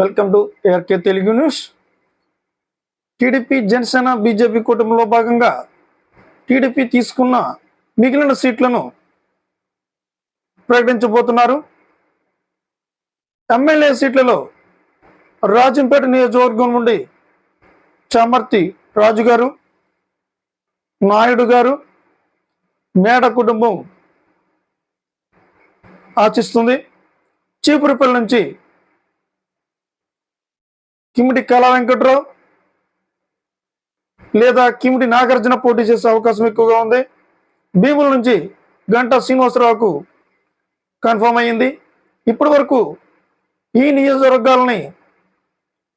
Welcome to ARK Telugu news TDP Janasena BJP కూటమిలో భాగంగా TDP తీసుకున్న మిగిలిన సీట్లను ప్రకటించబోతున్నారు. ఎమ్మెల్యే సీట్లలో రాజంపేట నియోజకవర్గం నుండి చామర్తి రాజు గారు నాయుడు గారు మేడ కుటుంబం ఆశిస్తుంది. చీపురుపల్లి నుంచి కిమిడి కళా వెంకట్రావు లేదా కిమిడి నాగార్జున పోటీ చేసే అవకాశం ఎక్కువగా ఉంది. భీముల నుంచి గంటా శ్రీనివాసరావుకు కన్ఫర్మ్ అయ్యింది. ఇప్పటి వరకు ఈ నియోజకవర్గాలని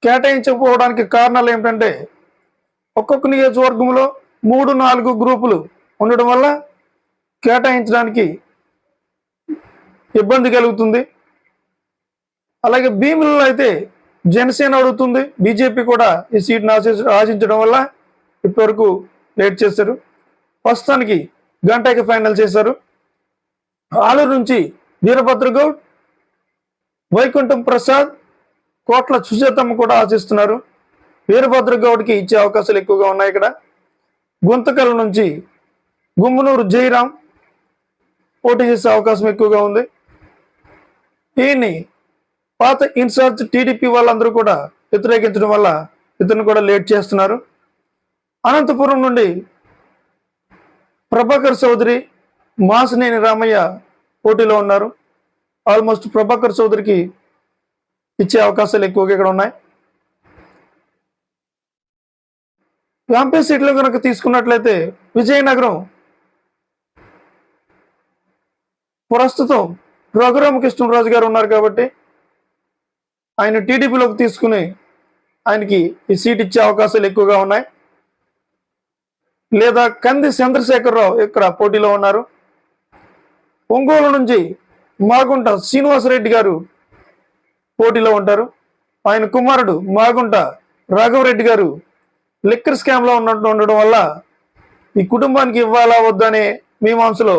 కేటాయించకపోవడానికి కారణాలు ఏమిటంటే ఒక్కొక్క నియోజకవర్గంలో మూడు నాలుగు గ్రూపులు ఉండడం వల్ల కేటాయించడానికి ఇబ్బంది కలుగుతుంది. అలాగే భీములలో అయితే జనసేన అడుగుతుంది. బీజేపీ కూడా ఈ సీట్ని ఆశి ఆశించడం వల్ల ఇప్పటివరకు లేట్ చేశారు. ప్రస్తుతానికి గంటకి ఫైనల్ చేశారు. ఆలూరు నుంచి వీరభద్ర గౌడ్ వైకుంఠం ప్రసాద్ కోట్ల సుజాతమ్మ కూడా ఆశిస్తున్నారు. వీరభద్ర గౌడ్కి ఇచ్చే అవకాశాలు ఎక్కువగా ఉన్నాయి ఇక్కడ. గుంతకల్ నుంచి గుమ్మనూరు జయరాం పోటీ చేసే అవకాశం ఎక్కువగా ఉంది. ఈయన్ని పాత ఇన్ఛార్జ్ టీడీపీ వాళ్ళందరూ కూడా వ్యతిరేకించడం వల్ల ఇతను కూడా లేట్ చేస్తున్నారు. అనంతపురం నుండి ప్రభాకర్ చౌదరి మాసినేని రామయ్య పోటీలో ఉన్నారు. ఆల్మోస్ట్ ప్రభాకర్ చౌదరికి ఇచ్చే అవకాశాలు ఎక్కువగా ఇక్కడ ఉన్నాయి. ఎంపీ సీట్లు కనుక తీసుకున్నట్లయితే విజయనగరం ప్రస్తుతం రఘురామకృష్ణరాజు గారు ఉన్నారు కాబట్టి ఆయన టీడీపీలోకి తీసుకుని ఆయనకి ఈ సీట్ ఇచ్చే అవకాశాలు ఎక్కువగా ఉన్నాయి. లేదా కంది చంద్రశేఖరరావు ఇక్కడ పోటీలో ఉన్నారు. ఒంగోలు నుంచి మాగుంట శ్రీనివాసరెడ్డి గారు పోటీలో ఉంటారు. ఆయన కుమారుడు మాగుంట రాఘవరెడ్డి గారు లిక్కర్ స్కామ్లో ఉన్నట్టు ఉండడం వల్ల ఈ కుటుంబానికి ఇవ్వాలా వద్దనే మీమాంసలో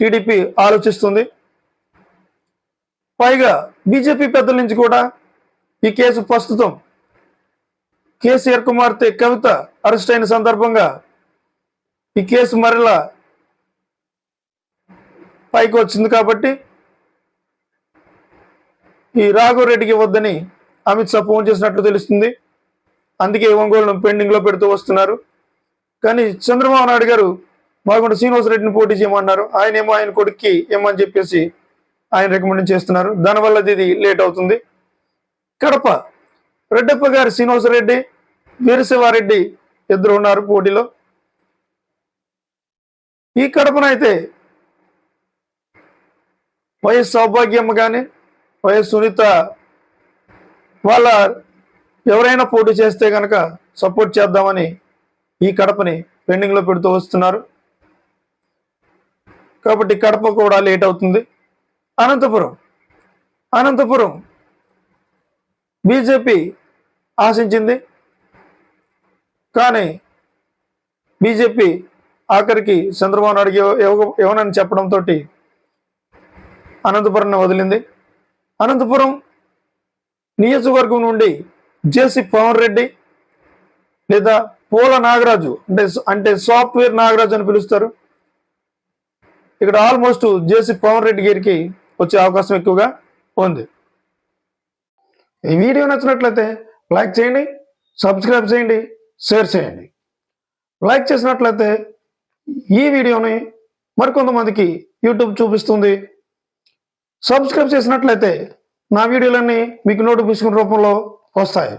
టీడీపీ ఆలోచిస్తుంది. పైగా బీజేపీ పెద్దల నుంచి కూడా ఈ కేసు ప్రస్తుతం కేసీఆర్ కుమార్తె కవిత అరెస్ట్ అయిన సందర్భంగా ఈ కేసు మరలా పైకి వచ్చింది కాబట్టి ఈ రాఘవరెడ్డికి వద్దని అమిత్ షా ఫోన్ చేసినట్లు తెలుస్తుంది. అందుకే ఒంగోలు పెండింగ్లో పెడుతూ వస్తున్నారు. కానీ చంద్రబాబు నాయుడు గారు మాగుంట శ్రీనివాసరెడ్డిని పోటీ చేయమన్నారు. ఆయన ఏమో ఆయన కొడుక్కి ఏమని చెప్పేసి ఆయన రికమెండ్ చేస్తున్నారు. దానివల్ల ఇది లేట్ అవుతుంది. కడప రెడ్డప్ప గారి శ్రీనివాసరెడ్డి వీరశివారెడ్డి ఇద్దరు ఉన్నారు పోటీలో. ఈ కడపనైతే వైఎస్ సౌభాగ్యమ్మ కానీ వైఎస్ సునీత వాళ్ళ ఎవరైనా పోటీ చేస్తే కనుక సపోర్ట్ చేద్దామని ఈ కడపని పెండింగ్లో పెడుతూ వస్తున్నారు. కాబట్టి కడప కూడా లేట్ అవుతుంది. అనంతపురం అనంతపురం బీజేపీ ఆశించింది. కానీ బీజేపీ ఆఖరికి చంద్రబాబు నాయుడుకి ఇవ్వనని చెప్పడంతో అనంతపురం వదిలింది. అనంతపురం నియోజకవర్గం నుండి జేసీ పవన్ రెడ్డి లేదా పూల నాగరాజు అంటే అంటే సాఫ్ట్వేర్ నాగరాజు అని పిలుస్తారు. ఇక్కడ ఆల్మోస్ట్ జేసీ పవన్ రెడ్డి గారికి వచ్చే అవకాశం ఎక్కువగా ఉంది. ఈ వీడియో నచ్చినట్లయితే లైక్ చేయండి సబ్స్క్రైబ్ చేయండి షేర్ చేయండి. లైక్ చేసినట్లయితే ఈ వీడియోని మరికొంతమందికి యూట్యూబ్ చూపిస్తుంది. సబ్స్క్రైబ్ చేసినట్లయితే నా వీడియోలన్నీ మీకు నోటిఫికేషన్ రూపంలో వస్తాయి.